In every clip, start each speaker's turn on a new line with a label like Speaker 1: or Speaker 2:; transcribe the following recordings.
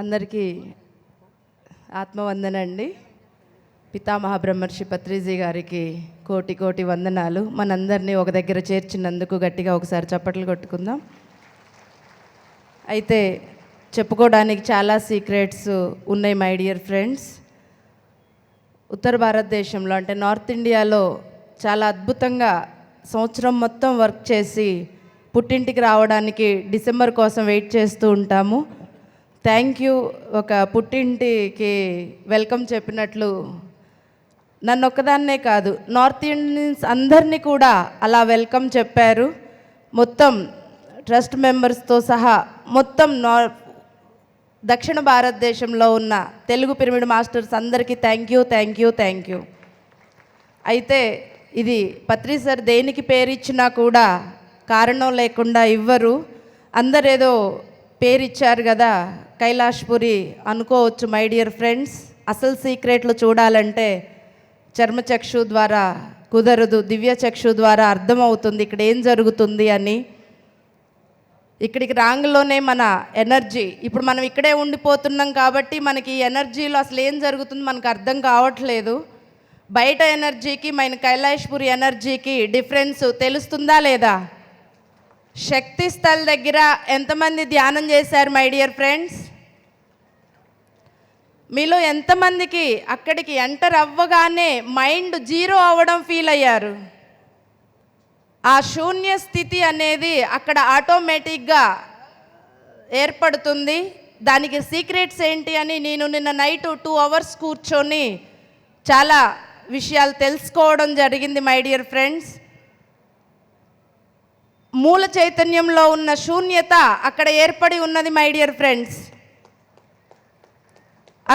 Speaker 1: అందరికీ ఆత్మవందనండి పితామహ బ్రహ్మర్షి పత్రిజీ గారికి కోటి కోటి వందనాలు. మనందరినీ ఒక దగ్గర చేర్చినందుకు గట్టిగా ఒకసారి చప్పట్లు కొట్టుకుందాం. అయితే చెప్పుకోవడానికి చాలా సీక్రెట్స్ ఉన్నాయి మై డియర్ ఫ్రెండ్స్. ఉత్తర భారతదేశంలో అంటే నార్త్ ఇండియాలో చాలా అద్భుతంగా సంవత్సరం మొత్తం వర్క్ చేసి పుట్టింటికి రావడానికి డిసెంబర్ కోసం వెయిట్ చేస్తూ ఉంటాము. థ్యాంక్ యూ ఒక పుట్టింటికి వెల్కమ్ చెప్పినట్లు. నన్ను ఒక్కదాన్నే కాదు నార్త్ ఇండియన్స్ అందరినీ కూడా అలా వెల్కమ్ చెప్పారు. మొత్తం ట్రస్ట్ మెంబర్స్తో సహా మొత్తం నార్ దక్షిణ భారతదేశంలో ఉన్న తెలుగు పిరమిడ్ మాస్టర్స్ అందరికీ thank you thank you thank you. అయితే ఇది పత్రి సార్ దేనికి పేరు ఇచ్చినా కూడా కారణం లేకుండా ఇవ్వరు. అందరేదో పేరు ఇచ్చారు కదా కైలాష్పురి అనుకోవచ్చు మై డియర్ ఫ్రెండ్స్ అసలు సీక్రెట్లు చూడాలంటే చర్మచక్షు ద్వారా కుదరదు దివ్య చక్షు ద్వారా అర్థమవుతుంది ఇక్కడ ఏం జరుగుతుంది అని. ఇక్కడికి రాంగ్లోనే మన ఎనర్జీ. ఇప్పుడు మనం ఇక్కడే ఉండిపోతున్నాం కాబట్టి మనకి ఈ ఎనర్జీలో అసలు ఏం జరుగుతుంది మనకు అర్థం కావట్లేదు. బయట ఎనర్జీకి మన కైలాష్పురి ఎనర్జీకి డిఫరెన్స్ తెలుస్తుందా లేదా? శక్తి స్థల్ దగ్గర ఎంతమంది ధ్యానం చేశారు మై డియర్ ఫ్రెండ్స్ మీలో ఎంతమందికి అక్కడికి ఎంటర్ అవ్వగానే మైండ్ జీరో అవ్వడం ఫీల్ అయ్యారు? ఆ శూన్య స్థితి అనేది అక్కడ ఆటోమేటిక్గా ఏర్పడుతుంది. దానికి సీక్రెట్స్ ఏంటి అని నేను నిన్న నైట్ టూ అవర్స్ కూర్చొని చాలా విషయాలు తెలుసుకోవడం జరిగింది మై డియర్ ఫ్రెండ్స్. మూల చైతన్యంలో ఉన్న శూన్యత అక్కడ ఏర్పడి ఉన్నది మై డియర్ ఫ్రెండ్స్.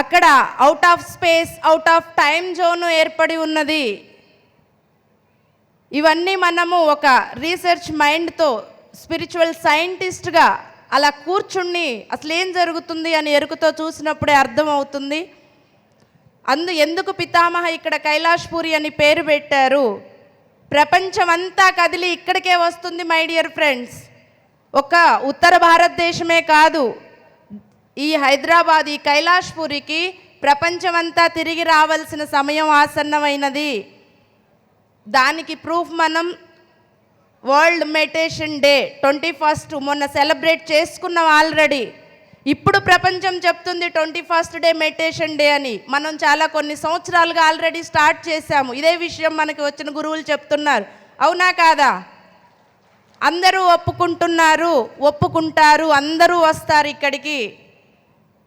Speaker 1: అక్కడ out of space out of time zone ఏర్పడి ఉన్నది. ఇవన్నీ మనము ఒక రీసెర్చ్ మైండ్తో స్పిరిచువల్ సైంటిస్ట్గా అలా కూర్చుని అసలు ఏం జరుగుతుంది అని ఎరుకుతో చూసినప్పుడే అర్థమవుతుంది. అందు ఎందుకు పితామహ ఇక్కడ కైలాష్పూరి అని పేరు పెట్టారు? ప్రపంచం అంతా కదిలి ఇక్కడికే వస్తుంది మై డియర్ ఫ్రెండ్స్ ఒక ఉత్తర భారతదేశమే కాదు. ఈ హైదరాబాద్ ఈ కైలాష్పూరికి ప్రపంచమంతా తిరిగి రావాల్సిన సమయం ఆసన్నమైనది. దానికి ప్రూఫ్ మనం world meditation day twenty first మొన్న సెలబ్రేట్ చేసుకున్నాం ఆల్రెడీ. ఇప్పుడు ప్రపంచం చెప్తుంది twenty first day meditation day అని. మనం చాలా కొన్ని సంవత్సరాలుగా ఆల్రెడీ స్టార్ట్ చేశాము. ఇదే విషయం మనకి వచ్చిన గురువులు చెప్తున్నారు. అవునా కాదా? అందరూ ఒప్పుకుంటున్నారు ఒప్పుకుంటారు అందరూ వస్తారు ఇక్కడికి.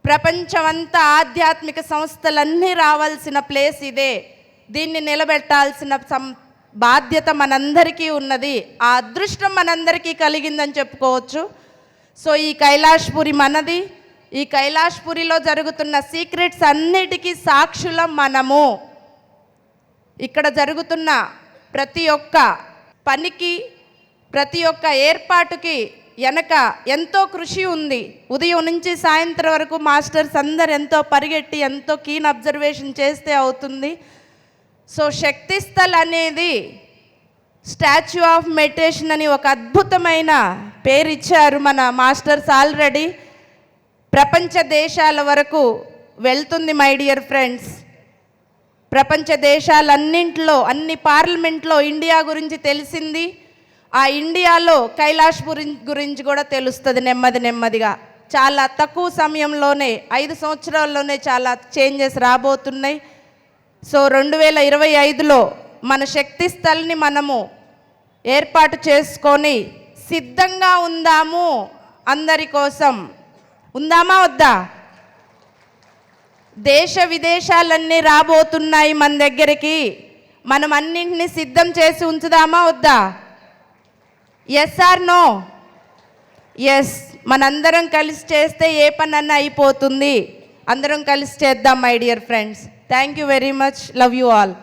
Speaker 1: ప్రపంచమంతా ఆధ్యాత్మిక సంస్థలన్నీ రావాల్సిన ప్లేస్ ఇదే. దీన్ని నిలబెట్టాల్సిన సం బాధ్యత మనందరికీ ఉన్నది. ఆ అదృష్టం మనందరికీ కలిగిందని చెప్పుకోవచ్చు. సో ఈ కైలాష్పురి మనది. ఈ కైలాష్పురిలో జరుగుతున్న సీక్రెట్స్ అన్నిటికీ సాక్షుల మనము. ఇక్కడ జరుగుతున్న ప్రతి ఒక్క పనికి ప్రతి ఒక్క ఏర్పాటుకి వెనక ఎంతో కృషి ఉంది. ఉదయం నుంచి సాయంత్రం వరకు మాస్టర్స్ అందరు ఎంతో పరిగెట్టి ఎంతో కీన్ అబ్జర్వేషన్ చేస్తే అవుతుంది. సో శక్తిస్థల్ అనేది స్టాచ్యూ ఆఫ్ మెడిటేషన్ అని ఒక అద్భుతమైన పేరు ఇచ్చారు మన మాస్టర్స్ ఆల్రెడీ. ప్రపంచ దేశాల వరకు వెళ్తుంది మై డియర్ ఫ్రెండ్స్ ప్రపంచ దేశాలన్నింటిలో అన్ని పార్లమెంట్లో ఇండియా గురించి తెలిసింది. ఆ ఇండియాలో కైలాష్ గురించి కూడా తెలుస్తుంది నెమ్మది నెమ్మదిగా. చాలా తక్కువ సమయంలోనే ఐదు సంవత్సరాల్లోనే చాలా చేంజెస్ రాబోతున్నాయి. సో రెండు వేల ఇరవై ఐదులో మన శక్తి స్థల్ని మనము ఏర్పాటు చేసుకొని సిద్ధంగా ఉందాము అందరి కోసం. ఉందామా వద్దా? దేశ విదేశాలన్నీ రాబోతున్నాయి మన దగ్గరికి. మనం అన్నింటినీ సిద్ధం చేసి ఉంచుదామా వద్దా? ఎస్ ఆర్ నో ఎస్ మనందరం కలిసి చేస్తే ఏ పనన్నా అయిపోతుంది. అందరం కలిసి చేద్దాం my dear friends thank you very much love you all